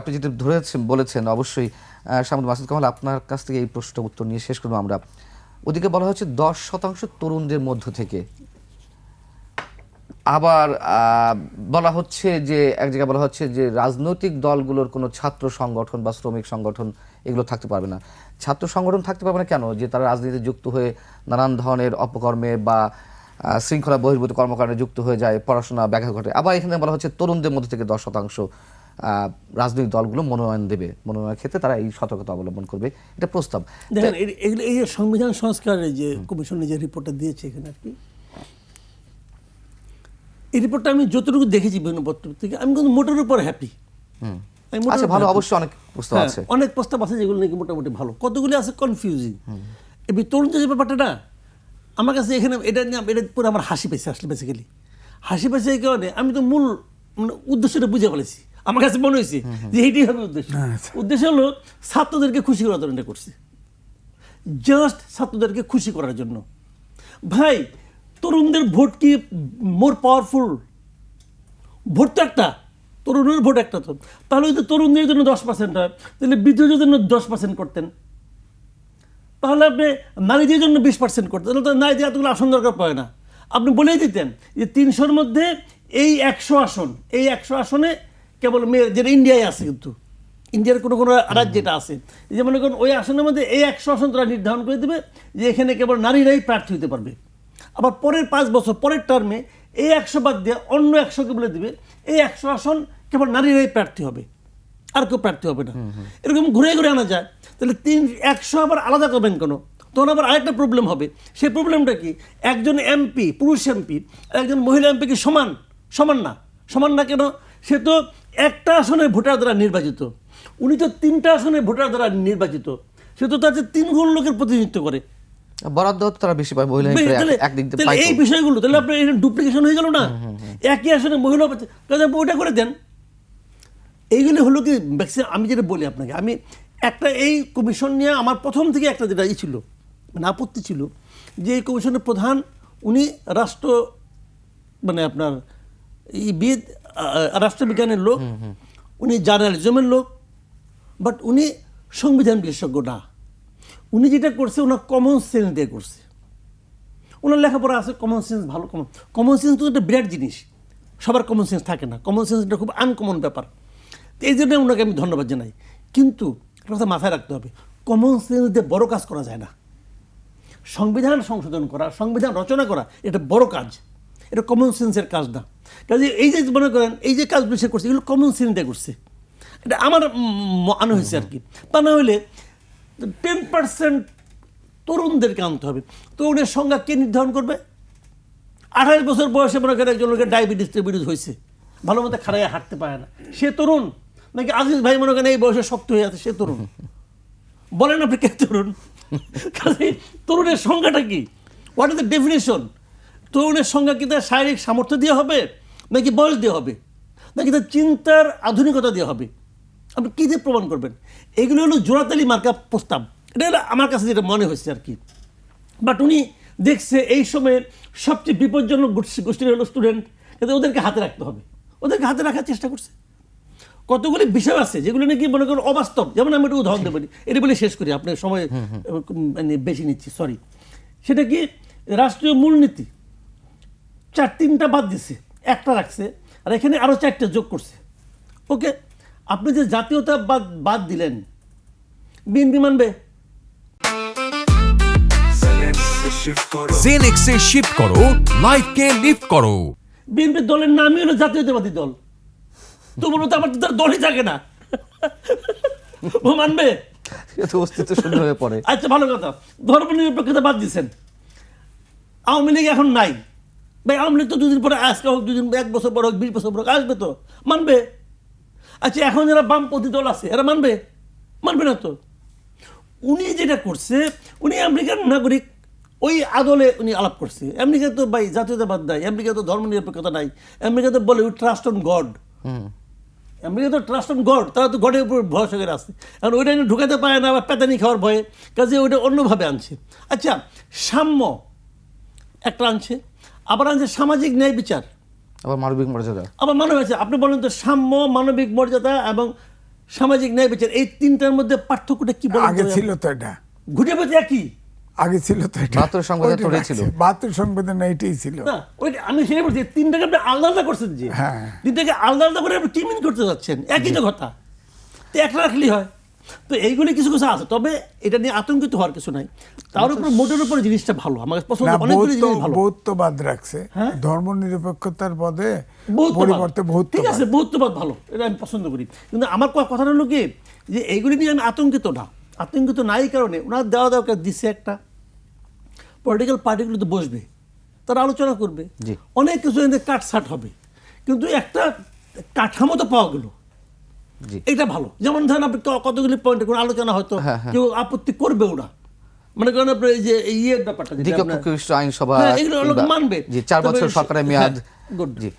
আপনি যেটা ধরেছেন, বলেছেন, অবশ্যই সামুদ মাসুদ কামাল আপনার কাছ থেকে এই প্রশ্নটা উত্তর নিয়ে শেষ করব আমরা। ওদিকে বলা হচ্ছে দশ শতাংশ তরুণদের মধ্য থেকে। আবার বলা হচ্ছে যে, এক জায়গায় বলা হচ্ছে যে, রাজনৈতিক দলগুলোর কোনো ছাত্র সংগঠন বা শ্রমিক সংগঠন এগুলো থাকতে পারবে না। ছাত্র সংগঠন থাকতে পারবে না কেন? যে তারা রাজনীতিতে যুক্ত হয়ে নানান ধরনের অপকর্মে বা শৃঙ্খলা বহির্ভূত কর্মকাণ্ডে যুক্ত হয়ে যায়, পড়াশোনা ব্যাঘাত ঘটে। আবার এখানে বলা হচ্ছে তরুণদের মধ্যে থেকে দশ শতাংশ রাজনৈতিক দলগুলো মনোনয়ন দেবে। মনোনয়নের ক্ষেত্রে তারা এই সতর্কতা অবলম্বন করবে। এটা প্রস্তাব। দেখেন এই- এগুলো এই যে সংবিধান সংস্কারের যে কমিশনে যে রিপোর্টটা দিয়েছে এখানে আর কি এই রিপোর্টটা আমি যতটুকু দেখেছি বিভিন্ন পত্র থেকে আমি কিন্তু মোটের উপর হ্যাপি আচ্ছা ভালো অবশ্যই অনেক প্রস্তাব হ্যাঁ, আছে। অনেক প্রস্তাব আছে যেগুলো নাকি মোটামুটি ভালো। কতগুলি আছে কনফিউজিং এবার তরুণদের যে ব্যাপারটা না আমার কাছে এখানে এটা নিয়ে এটা পুরো আমার হাসি পেয়েছে আসলে বেসিক্যালি হাসি পেয়েছে এই কারণে আমি তো মূল মানে উদ্দেশ্যটা বুঝে ফেলেছি। আমার কাছে মনে হয়েছে যে এইটাই হবে উদ্দেশ্য। উদ্দেশ্য হলো ছাত্রদেরকে খুশি করার জন্য এটা করছে জাস্ট ছাত্রদেরকে খুশি করার জন্য। ভাই তরুণদের ভোট কি মোর পাওয়ারফুল ভোট তো একটা। তরুণের ভোট একটা তো। তাহলে যদি তরুণদের জন্য দশ পার্সেন্ট হয় তাহলে বৃদ্ধদের জন্য দশ পার্সেন্ট করতেন। তাহলে আপনি নারীদের জন্য বিশ পার্সেন্ট করতেন। তাহলে তো নারীদের এতগুলো আসন দরকার পড়ে না। আপনি বলেই দিতেন যে তিনশোর মধ্যে এই একশো আসন এই একশো আসনে কেবল মেয়ে যেটা ইন্ডিয়ায় আছে কিন্তু। ইন্ডিয়ার কোনো কোনো রাজ্য যেটা আছে। যে মনে করুন ওই আসনের মধ্যে এই একশো আসন তারা নির্ধারণ করে দেবে যে এখানে কেবল নারীরাই প্রার্থী হতে পারবে। আবার পরের পাঁচ বছর পরের টার্মে এই একশো বাদ দিয়ে অন্য একশোকে বলে দেবে এই একশো আসন কেবল নারীরাই প্রার্থী হবে। আর কেউ প্রার্থী হবে না। এরকম ঘুরে ঘুরে আনা যায়। তাহলে তিন একশো আবার আলাদা করবেন কেন? তখন আবার আরেকটা প্রবলেম হবে। সেই প্রবলেমটা কি? একজন এমপি পুরুষ এমপি একজন মহিলা এমপি কি সমান? সমান না। সমান না কেন? সে তো একটা আসনের ভোটার দ্বারা নির্বাচিত। উনি তো তিনটা আসনের ভোটার দ্বারা নির্বাচিত। সে তো তার তিন গুণ লোকের প্রতিনিধিত্ব করে। বরাদ্দ তারা বেশি পায় মহিলা এই বিষয়গুলো তাহলে আপনার ডুপ্লিকেশন হয়ে গেল না? একই আসনে মহিলা পাচ্ছে কাজে ওটা করে দেন। এইগুলো হলো কি ম্যাক্সিমাম আমি যেটা বলি আপনাকে আমি একটা এই কমিশন নিয়ে আমার প্রথম থেকে একটা যেটা ই ছিল মানে আপত্তি ছিল যে এই কমিশনের প্রধান উনি রাষ্ট্র মানে আপনার বিদ রাষ্ট্রবিজ্ঞানের লোক উনি জার্নালিজমের লোক বাট উনি সংবিধান বিশেষজ্ঞ না। উনি যেটা করছে ওনার কমন সেন্স দিয়ে করছে। ওনার লেখাপড়া আছে কমন সেন্স ভালো কমন কমন সেন্স তো একটা বিরাট জিনিস। সবার কমন সেন্স থাকে না। কমন সেন্সটা খুব আনকমন ব্যাপার। তো এই জন্য ওনাকে আমি ধন্যবাদ জানাই। কিন্তু একটা কথা মাথায় রাখতে হবে কমন সেন্স দিয়ে বড় কাজ করা যায় না। সংবিধান সংশোধন করা সংবিধান রচনা করা এটা বড় কাজ। এটা কমন সেন্সের কাজ না। কাজে এই যে মনে করেন, এই যে কাজগুলো সে করছে, এগুলো কমন সেন্স করছে। এটা আমার মনে হয়েছে আর কি। তা না হলে টেন পার্সেন্ট তরুণদেরকে আনতে হবে। তরুণের সংজ্ঞা কে নির্ধারণ করবে? আঠাশ বছর বয়সে মনে করেন একজন লোকের ডায়াবেটিস টাইবেটিস হয়েছে। ভালো মতো খাড়াইয়া হাঁটতে পারে না। সে তরুণ? নাকি আজিজ ভাই মনে করেন এই বয়সে শক্ত হয়ে আছে, সে তরুণ? বলেন আপনি কে তরুণ? তরুণের সংজ্ঞাটা কি? হোয়াট ইজ দ্য ডেফিনেশন তরুণের সঙ্গে কি তার শারীরিক সামর্থ্য দিয়ে হবে? নাকি বয়স দিয়ে হবে? নাকি তার চিন্তার আধুনিকতা দিয়ে হবে? আপনি কী দিয়ে প্রমাণ করবেন? এগুলো হলো জোড়াতালি মার্কা প্রস্তাব। এটা হলো আমার কাছে যেটা মনে হয়েছে আর কি। বাট উনি দেখছে এই সময়ে সবচেয়ে বিপজ্জনক গোষ্ঠী গোষ্ঠীর হলো স্টুডেন্ট কিন্তু ওদেরকে হাতে রাখতে হবে। ওদেরকে হাতে রাখার চেষ্টা করছে। কতগুলি বিষয় আছে যেগুলো নাকি মনে করুন অবাস্তব। যেমন আমি একটু উদাহরণ দেবো। এটা বলে শেষ করি। আপনার সময় মানে বেশি নিচ্ছি। সরি সেটা কি? রাষ্ট্রীয় মূলনীতি। চার তিনটা বাদ দিছে একটা রাখছে আর এখানে আরও চারটে যোগ করছে। ওকে আপনি যে জাতীয়তা বাদ বাদ দিলেন বিএনপি মানবে? জেনেক্সে শিফট করো লাইফকে লিফট করো। বিএনপি দলের নামই হলো জাতীয়তাবাদী দল। তো বলো তো আমার তো তার দলই থাকে না। ও মানবে? সে তো অস্তিত্ব শূন্য হয়ে পড়ে। আচ্ছা ভালো কথা। ধর্ম নিরপেক্ষতা বাদ দিচ্ছেন আওয়ামী লীগ এখন নাই। ভাই আওয়ামী লীগ তো দুদিন পরে আজকে হোক দুদিন এক বছর পর হোক বিশ বছর পর হোক আসবে তো। মানবে? আচ্ছা এখন যারা বামপন্থী দল আছে এরা মানবে? মানবে না তো। উনি যেটা করছে উনি আমেরিকার নাগরিক ওই আদলে উনি আলাপ করছে। আমেরিকা তো ভাই জাতীয়তাবাদ নাই আমেরিকা তো ধর্ম নিরপেক্ষতা নাই আমেরিকা তো বলে ট্রাস্ট অন গড। আমেরিকা তো ট্রাস্ট অন গড তারা তো গডের উপর ভরসা করে আসছে কারণ ওইটা ঢুকাতে পারে না আবার পেতানি খাওয়ার ভয়ে কাজে ওইটা অন্যভাবে আনছে। আচ্ছা সাম্য একটা আনছে। আবার আনছে সামাজিক ন্যায় বিচার। আবার মানবিক মর্যাদা। আবার মানব আছে আপনি বলেন তো সাম্য মানবিক মর্যাদা এবং সামাজিক ন্যায় বিচার এই তিনটার মধ্যে পার্থক্যটা কি বলা আগে ছিল তো এটা। ঘুরে পেতে একই? আগে ছিল তো এটা। বাহাত্তর সংবিধান তো ছিল। বাহাত্তর সংবিধান এইটাই ছিল। না ওইটা আমি সেটাই বলছি তিনটাকে আপনি আলাদা আলাদা করছেন যে। হ্যাঁ। তিনটাকে আলাদা আলাদা করে আপনি কি মিন করতে যাচ্ছেন। একই তো কথা। তো একটা রাখলেই হয়। তো এইগুলি কিছু কিছু আছে তবে এটা নিয়ে আতঙ্কিত হওয়ার কিছু নাই। তার উপর মোটের উপরে জিনিসটা ভালো আমার পছন্দ অনেকগুলি জিনিস ভালো। বৌদ্ধবাদ রাখছে। হ্যাঁ? ধর্ম নিরপেক্ষতার পদে পরিবর্তে বহুত ঠিক আছে বহুত্ববাদ ভালো এটা আমি পছন্দ করি। কিন্তু আমার ক- কথাটা হলো কি যে এইগুলি নিয়ে আমি আতঙ্কিত না। আতঙ্কিত নাই কারণে ওনার দেওয়া দরকার দিচ্ছে একটা পলিটিক্যাল পার্টিগুলো তো বসবে তারা আলোচনা করবে। অনেক কিছু এনে কাটসাট হবে। কিন্তু একটা কাঠামো তো পাওয়া গেল। এটা ভালো। যেমন ধরেন আপনি কতগুলি পয়েন্ট কোনো আলোচনা হয়তো হ্যাঁ, হ্যাঁ। কেউ আপত্তি করবেও না। মনে করেন আপনার এই যে ইয়ে ইয়ের ব্যাপারটা আইনসভা হ্যাঁ, মানবে। চার বছর সরকারের মেয়াদ জি।